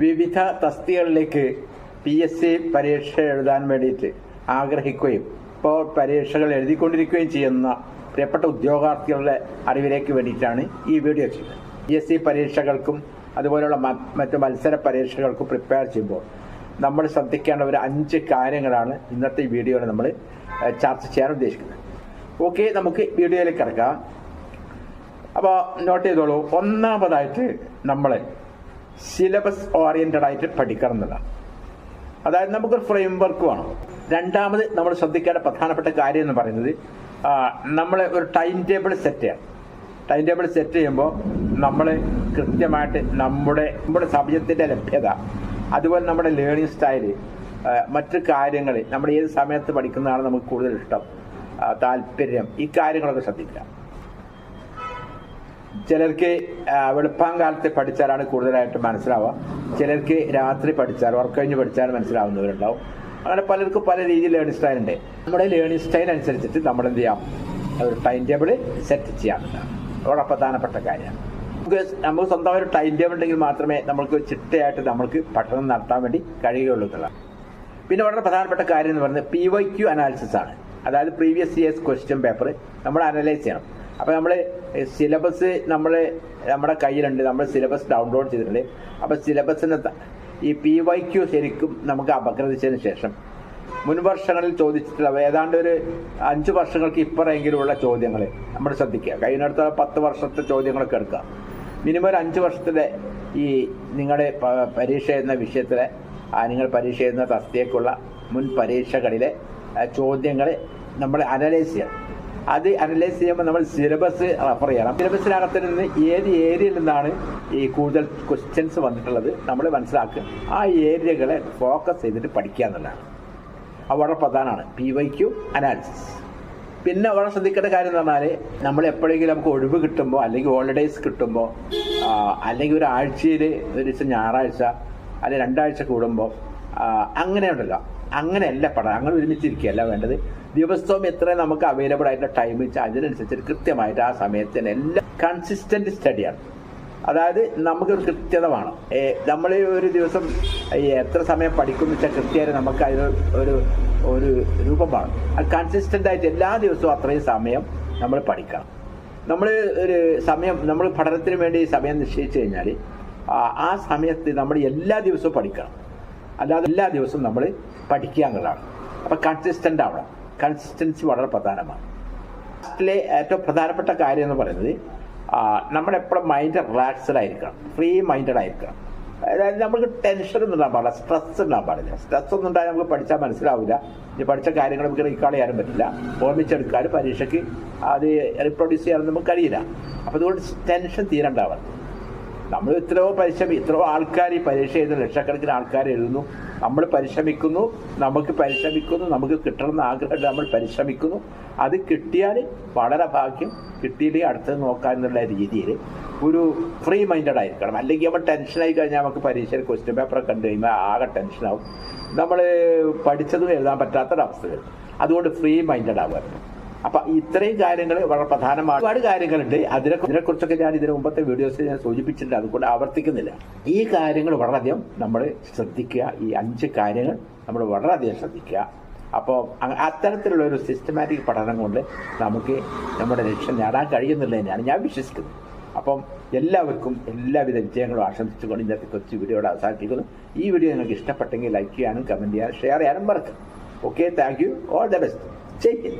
വിവിധ തസ്തികളിലേക്ക് P S C പരീക്ഷ എഴുതാൻ വേണ്ടിയിട്ട് ആഗ്രഹിക്കുകയും ഇപ്പോൾ പരീക്ഷകൾ എഴുതിക്കൊണ്ടിരിക്കുകയും ചെയ്യുന്ന പ്രിയപ്പെട്ട ഉദ്യോഗാർത്ഥികളുടെ അറിവിലേക്ക് വേണ്ടിയിട്ടാണ് ഈ വീഡിയോ ചെയ്യുന്നത്. പി എസ് സി പരീക്ഷകൾക്കും അതുപോലെയുള്ള മറ്റു മത്സര പരീക്ഷകൾക്കും പ്രിപ്പയർ ചെയ്യുമ്പോൾ നമ്മൾ ശ്രദ്ധിക്കേണ്ട ഒരു അഞ്ച് കാര്യങ്ങളാണ് ഇന്നത്തെ വീഡിയോയിൽ നമ്മൾ ചർച്ച ചെയ്യാൻ ഉദ്ദേശിക്കുന്നത്. ഓക്കെ നമുക്ക് വീഡിയോയിലേക്ക് കിടക്കാം. അപ്പോൾ നോട്ട് ചെയ്തോളൂ. ഒന്നാമതായിട്ട് നമ്മൾ സിലബസ് ഓറിയന്റഡ് ആയിട്ട് പഠിക്കണം എന്നുള്ളതാണ് അതായത് നമുക്കൊരു ഫ്രെയിം വർക്ക് വേണം. രണ്ടാമത് നമ്മൾ ശ്രദ്ധിക്കേണ്ട പ്രധാനപ്പെട്ട കാര്യം എന്ന് പറയുന്നത് നമ്മൾ ഒരു ടൈം ടേബിൾ സെറ്റ് ചെയ്യണം ടൈം ടേബിൾ സെറ്റ് ചെയ്യുമ്പോൾ നമ്മൾ കൃത്യമായിട്ട് നമ്മുടെ നമ്മുടെ സമയത്തിന്റെ ലഭ്യത അതുപോലെ നമ്മുടെ ലേണിംഗ് സ്റ്റൈൽ മറ്റു കാര്യങ്ങൾ നമ്മൾ ഏത് സമയത്ത് പഠിക്കുന്നതാണ് നമുക്ക് കൂടുതൽ ഇഷ്ടം താല്പര്യം ഈ കാര്യങ്ങളൊക്കെ ശ്രദ്ധിക്കുക. ചിലർക്ക് ആ, വെളുപ്പാങ്കാലത്ത് പഠിച്ചാലാണ് കൂടുതലായിട്ട് മനസ്സിലാവുക. ചിലർക്ക് രാത്രി പഠിച്ചാൽ വർക്ക് കഴിഞ്ഞ് പഠിച്ചാൽ മനസ്സിലാവുന്നവരുണ്ടാവും. അങ്ങനെ പലർക്കും പല രീതിയിൽ ലേണിംഗ് സ്റ്റൈൽ ഉണ്ട്. നമ്മുടെ ലേണിംഗ് സ്റ്റൈൽ അനുസരിച്ചിട്ട് നമ്മൾ എന്ത് ചെയ്യാം? ഒരു ടൈം ടേബിൾ സെറ്റ് ചെയ്യാറുണ്ട് വളരെ പ്രധാനപ്പെട്ട കാര്യമാണ് നമുക്ക് നമുക്ക് സ്വന്തം ഒരു ടൈം ടേബിൾ ഉണ്ടെങ്കിൽ മാത്രമേ നമുക്ക് ചിട്ടയായിട്ട് നമുക്ക് പഠനം നടത്താൻ വേണ്ടി കഴിയുകയുള്ളൂ എന്നുള്ളതാണ്. പിന്നെ വളരെ പ്രധാനപ്പെട്ട കാര്യം എന്ന് പറയുന്നത് പി വൈ ക്യു അനാലിസിസ് ആണ്. അതായത് പ്രീവിയസ് ഇയേഴ്സ് ക്വസ്റ്റ്യൻ പേപ്പർ നമ്മൾ അനലൈസ് ചെയ്യണം. അപ്പോൾ നമ്മൾ സിലബസ് നമ്മൾ നമ്മുടെ കയ്യിലുണ്ട്. നമ്മൾ സിലബസ് ഡൗൺലോഡ് ചെയ്തിട്ടുണ്ട്. അപ്പോൾ സിലബസിന് ഈ പി വൈ ക്യു ശരിക്കും നമുക്ക് അപഗ്രഥിച്ചതിന് ശേഷം മുൻവർഷങ്ങളിൽ ചോദിച്ചിട്ടുള്ള ഏതാണ്ട് ഒരു അഞ്ച് വർഷങ്ങൾക്ക് ഇപ്പറെങ്കിലുമുള്ള ചോദ്യങ്ങൾ നമ്മൾ ശ്രദ്ധിക്കുക. കഴിഞ്ഞടുത്ത പത്ത് വർഷത്തെ ചോദ്യങ്ങളൊക്കെ എടുക്കുക. മിനിമം ഒരു അഞ്ച് വർഷത്തിലെ ഈ നിങ്ങളുടെ പരീക്ഷ എന്ന വിഷയത്തിലെ നിങ്ങൾ പരീക്ഷ എഴുതുന്ന തസ്തിയേക്കുള്ള മുൻ പരീക്ഷകളിലെ ചോദ്യങ്ങൾ നമ്മൾ അനലൈസ് ചെയ്യണം. അത് അനലൈസ് ചെയ്യുമ്പോൾ നമ്മൾ സിലബസ് റെഫർ ചെയ്യണം. സിലബസിനകത്ത് നിന്ന് ഏത് ഏരിയയിൽ നിന്നാണ് ഈ കൂടുതൽ ക്വസ്റ്റ്യൻസ് വന്നിട്ടുള്ളത് നമ്മൾ മനസ്സിലാക്കുക. ആ ഏരിയകളെ ഫോക്കസ് ചെയ്തിട്ട് പഠിക്കുക എന്നുള്ളതാണ്. അത് വളരെ പ്രധാനമാണ്. പി വൈ ക്യു അനാലിസിസ് പിന്നെ വളരെ ശ്രദ്ധിക്കേണ്ട കാര്യം എന്ന് പറഞ്ഞാൽ നമ്മൾ എപ്പോഴെങ്കിലും നമുക്ക് ഒഴിവ് കിട്ടുമ്പോൾ അല്ലെങ്കിൽ ഹോളിഡേയ്സ് കിട്ടുമ്പോൾ അല്ലെങ്കിൽ ഒരു ആഴ്ചയിൽ ഒരു ദിവസം ഞായറാഴ്ച അല്ലെങ്കിൽ രണ്ടാഴ്ച കൂടുമ്പോൾ അങ്ങനെയുണ്ടല്ലോ. അങ്ങനെയല്ല പഠനം അങ്ങനെ ഒരുമിച്ചിരിക്കുകയല്ല വേണ്ടത്. ദിവസവും എത്ര നമുക്ക് അവൈലബിൾ ആയിട്ടുള്ള ടൈം വെച്ചാൽ അതിനനുസരിച്ച് കൃത്യമായിട്ട് ആ സമയത്തിന് എല്ലാം കൺസിസ്റ്റന്റ് സ്റ്റഡിയാണ് അതായത് നമുക്കൊരു കൃത്യത വേണം. നമ്മൾ ഒരു ദിവസം എത്ര സമയം പഠിക്കുമെന്ന് വെച്ചാൽ കൃത്യമായി നമുക്ക് അതിന് ഒരു ഒരു രൂപം വേണം. അത് കൺസിസ്റ്റന്റ് ആയിട്ട് എല്ലാ ദിവസവും അത്രയും സമയം നമ്മൾ പഠിക്കണം. നമ്മൾ ഒരു സമയം നമ്മൾ പഠനത്തിന് വേണ്ടി സമയം നിശ്ചയിച്ചു കഴിഞ്ഞാൽ ആ സമയത്ത് നമ്മൾ എല്ലാ ദിവസവും പഠിക്കണം. അല്ലാതെ എല്ലാ ദിവസവും നമ്മൾ പഠിക്കുക എന്നുള്ളതാണ്. അപ്പം കൺസിസ്റ്റന്റ് ആവണം. കൺസിസ്റ്റൻസി വളരെ പ്രധാനമാണ്. ലാസ്റ്റിലെ ഏറ്റവും പ്രധാനപ്പെട്ട കാര്യം എന്ന് പറയുന്നത് നമ്മളെപ്പോഴും മൈൻഡ് റിലാക്സ്ഡ് ആയിരിക്കണം. ഫ്രീ മൈൻഡഡ് ആയിരിക്കണം. അതായത് നമുക്ക് ടെൻഷൻ ഒന്നും ഉണ്ടാകാൻ പാടില്ല സ്ട്രെസ് ഉണ്ടാകാൻ പാടില്ല. സ്ട്രെസ് ഒന്നും ഉണ്ടായാൽ നമുക്ക് പഠിച്ചാൽ മനസ്സിലാവില്ല. ഇനി പഠിച്ച കാര്യങ്ങൾ നമുക്ക് റീകാൾ ചെയ്യാനും പറ്റില്ല. ഓർമ്മിച്ചെടുക്കാനും പരീക്ഷയ്ക്ക് അത് റീപ്രൊഡ്യൂസ് ചെയ്യാനും നമുക്ക് കഴിയില്ല. അപ്പോൾ അതുകൊണ്ട് ടെൻഷൻ തീരണ്ടാവണം നമ്മൾ ഇത്രയോ പരിശ്രമി ഇത്രയോ ആൾക്കാർ ഈ പരീക്ഷ എഴുതുന്നു ലക്ഷക്കണക്കിന് ആൾക്കാർ എഴുതുന്നു. നമ്മൾ പരിശ്രമിക്കുന്നു. നമുക്ക് പരിശ്രമിക്കുന്നു. നമുക്ക് കിട്ടണമെന്ന് ആഗ്രഹം നമ്മൾ പരിശ്രമിക്കുന്നു. അത് കിട്ടിയാൽ വളരെ ഭാഗ്യം. കിട്ടിയില്ലെങ്കിൽ അടുത്തത് നോക്കാം എന്നുള്ള രീതിയിൽ ഒരു ഫ്രീ മൈൻഡഡ് ആയിരിക്കണം. അല്ലെങ്കിൽ നമ്മൾ ടെൻഷനായി കഴിഞ്ഞാൽ നമുക്ക് പരീക്ഷയിൽ ക്വസ്റ്റ്യൻ പേപ്പർ കണ്ടു കഴിയുമ്പോൾ ആകെ ടെൻഷനാവും നമ്മൾ പഠിച്ചതും എഴുതാൻ പറ്റാത്തൊരവസ്ഥ വരും. അതുകൊണ്ട് ഫ്രീ മൈൻഡഡ് ആവുക. അപ്പൊ ഇത്രയും കാര്യങ്ങൾ വളരെ പ്രധാനമാണ്. ഒരുപാട് കാര്യങ്ങളുണ്ട്. അതിനെ കുറിച്ചൊക്കെ ഞാൻ ഇതിന് മുമ്പത്തെ വീഡിയോസിൽ ഞാൻ സൂചിപ്പിച്ചിട്ടുണ്ട്. അതുകൊണ്ട് ആവർത്തിക്കുന്നില്ല. ഈ കാര്യങ്ങൾ വളരെയധികം നമ്മൾ ശ്രദ്ധിക്കുക. ഈ അഞ്ച് കാര്യങ്ങൾ നമ്മൾ വളരെയധികം ശ്രദ്ധിക്കുക. അപ്പോൾ അത്തരത്തിലുള്ള ഒരു സിസ്റ്റമാറ്റിക് പഠനം കൊണ്ട് നമുക്ക് നമ്മുടെ ലക്ഷ്യം നേടാൻ കഴിയുന്നില്ല തന്നെയാണ് ഞാൻ വിശ്വസിക്കുന്നത്. അപ്പം എല്ലാവർക്കും എല്ലാവിധ വിജയങ്ങളും ആശംസിച്ചുകൊണ്ട് ഇന്നത്തെ കൊച്ചു വീഡിയോയുടെ അവസാനിപ്പിക്കുന്നു. ഈ വീഡിയോ നിങ്ങൾക്ക് ഇഷ്ടപ്പെട്ടെങ്കിൽ ലൈക്ക് ചെയ്യാനും കമന്റ് ചെയ്യാനും ഷെയർ ചെയ്യാനും മറക്കും okay thank you all the best Jai